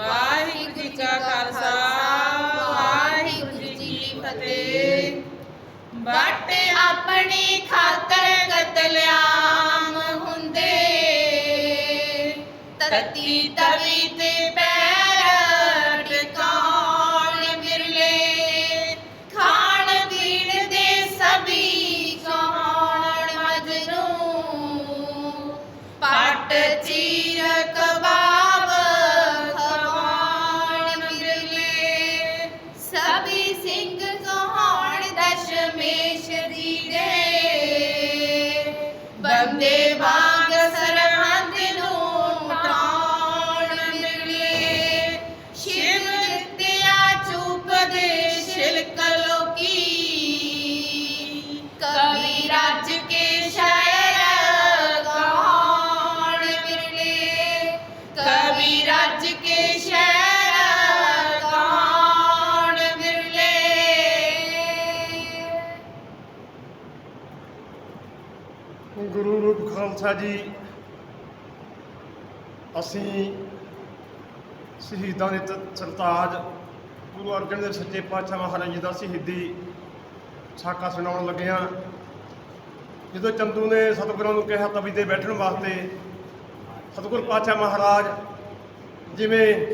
ਵਾਹਿਗੁਰੂ ਜੀ ਕਾ ਖਾਲਸਾ, ਵਾਹਿਗੁਰੂ ਜੀ ਕੀ ਫਤਿਹ। ਬਟ ਆਪਣੀ ਖਾਤਰ ਕਤਲਿਆਮ ਹੁੰਦੇ। ਤਤੀ ਤਵੀ ਤੇ ਪੈਰ ਟਿਕਾਉਣ ਦਸ਼ਮੇਸ਼ ਦੀ ਖਾਲਸਾ ਜੀ, ਅਸੀਂ ਸ਼ਹੀਦਾਂ ਦੇ ਤ- ਸਰਤਾਜ, ਗੁਰੂ ਅਰਜਨ ਦੇਵ ਸੱਚੇ ਪਾਤਸ਼ਾਹ ਮਹਾਰਾਜ ਜੀ ਦਾ ਸ਼ਹੀਦੀ ਸਾਕਾ ਸੁਣਾਉਣ ਲੱਗੇ ਹਾਂ। ਜਦੋਂ ਚੰਦੂ ਨੇ ਸਤਿਗੁਰਾਂ ਨੂੰ ਕਿਹਾ ਤਵੀ ਤੇ ਬੈਠਣ ਵਾਸਤੇ, ਸਤਿਗੁਰ ਪਾਤਸ਼ਾਹ ਮਹਾਰਾਜ ਜਿਵੇਂ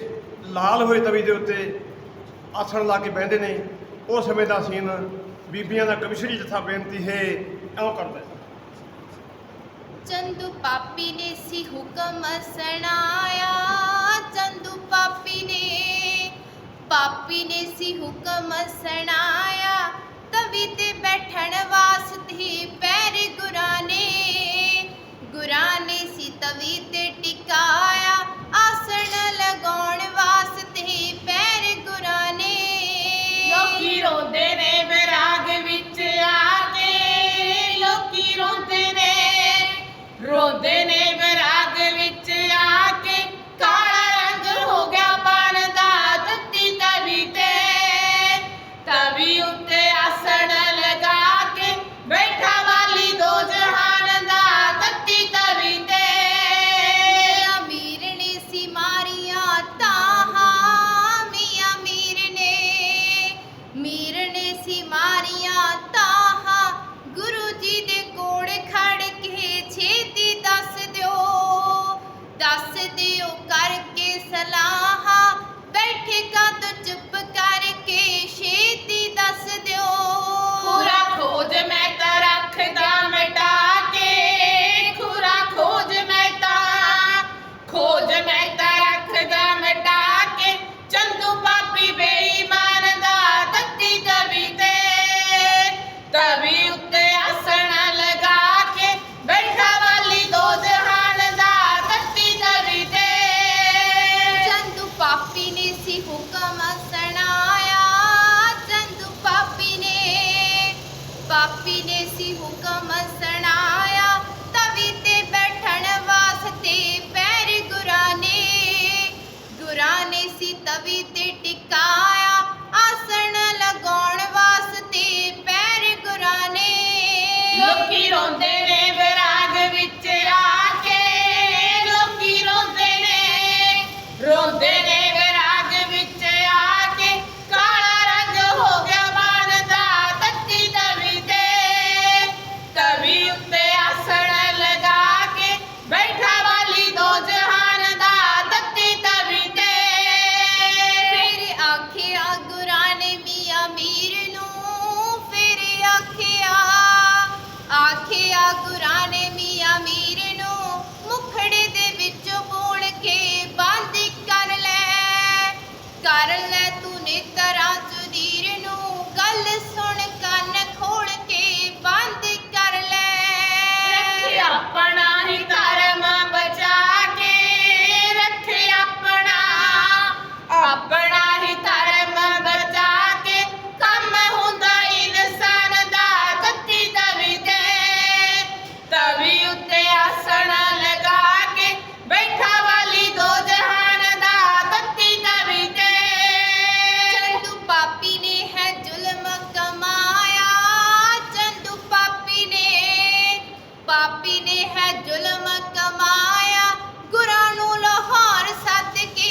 ਲਾਲ ਹੋਏ ਤਵੀ ਦੇ ਉੱਤੇ ਆਸਣ ਲਾ ਕੇ ਬਹਿੰਦੇ ਨੇ ਉਹ ਸਮੇਂ ਦਾ ਸੀਨ ਬੀਬੀਆਂ ਦਾ ਕਵਿਸ਼ਰੀ ਜਥਾ ਬੇਨਤੀ ਹੈ, ਇਉਂ ਕਰਦਾ ਚੰਦੂ ਪਾਪੀ ਨੇ ਸੀ ਹੁਕਮ ਸੁਣਾਇਆ ਚੰਦੂ ਪਾਪੀ ਨੇ ਪਾਪੀ ਨੇ ਸੀ ਹੁਕਮ ਸੁਣਾਇਆ rodeen ਸੀ ਚੰਦੂ ਪਾਪੀ ਨੇ ਪਾਪੀ ਨੇ ਸੀ ਹੁਕਮ ਸੁਣਾਇਆ, ਤਵੀ ਤੇ ਬੈਠਣ ਵਾਸਤੇ ਪੈਰ ਗੁਰਾਂ ਨੇ ਗੁਰਾਂ ਨੇ ਸੀ ਤਵੀ ਤੇ ਹੈ ਜ਼ੁਲਮ ਕਮਾਇਆ। ਗੁਰਾਂ ਨੂੰ ਲਾਹੌਰ ਸੱਦ ਕੇ